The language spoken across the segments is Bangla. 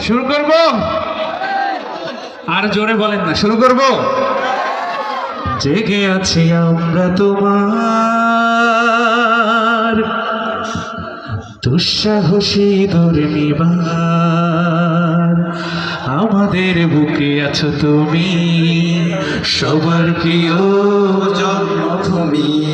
শুরু করব? আর জোরে বলেন না, শুরু করব? জেগে আছি আমরা তোমার। দুঃসাহসী দুর্নিবার। আমাদের বুকে আছো তুমি, সবার প্রিয় জন্মভূমি।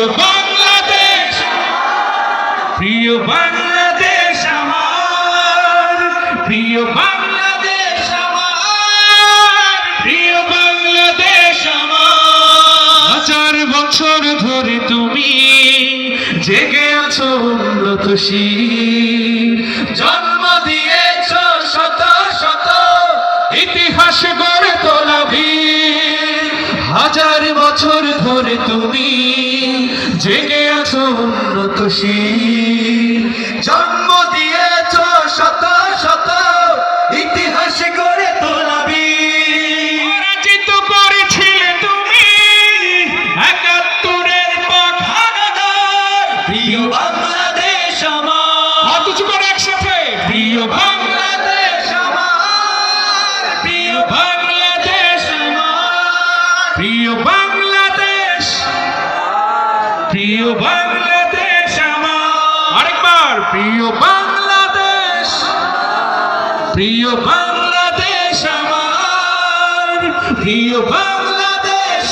প্রিয় বাংলাদেশ প্রিয় বাংলাদেশ আমার, প্রিয় বাংলাদেশ আমার, প্রিয় বাংলাদেশ আমার। হাজার বছর ধরে তুমি জেগে আছো উন্নত জন্ম দিয়েছ শত শত, ইতিহাস গড়ে তোলা হাজার বছর ধরে তুমি জেগে আছো উন্নত জন্ম দিয়েছ শত শত ইতিহাস গড়ে তোলাবি পরাজিত করেছিলে তুমি একাত্তরের পাখানাদার প্রিয় বাংলাদেশ আমার। হাত উঁচু করে একসাথে। প্রিয় বাংলাদেশ আমার। প্রিয় বাংলাদেশ প্রিয় বাংলাদেশ প্রিয় বাংলাদেশ আমার। আরেকবার প্রিয় বাংলাদেশ প্রিয় বাংলাদেশ আমার। প্রিয় বাংলাদেশ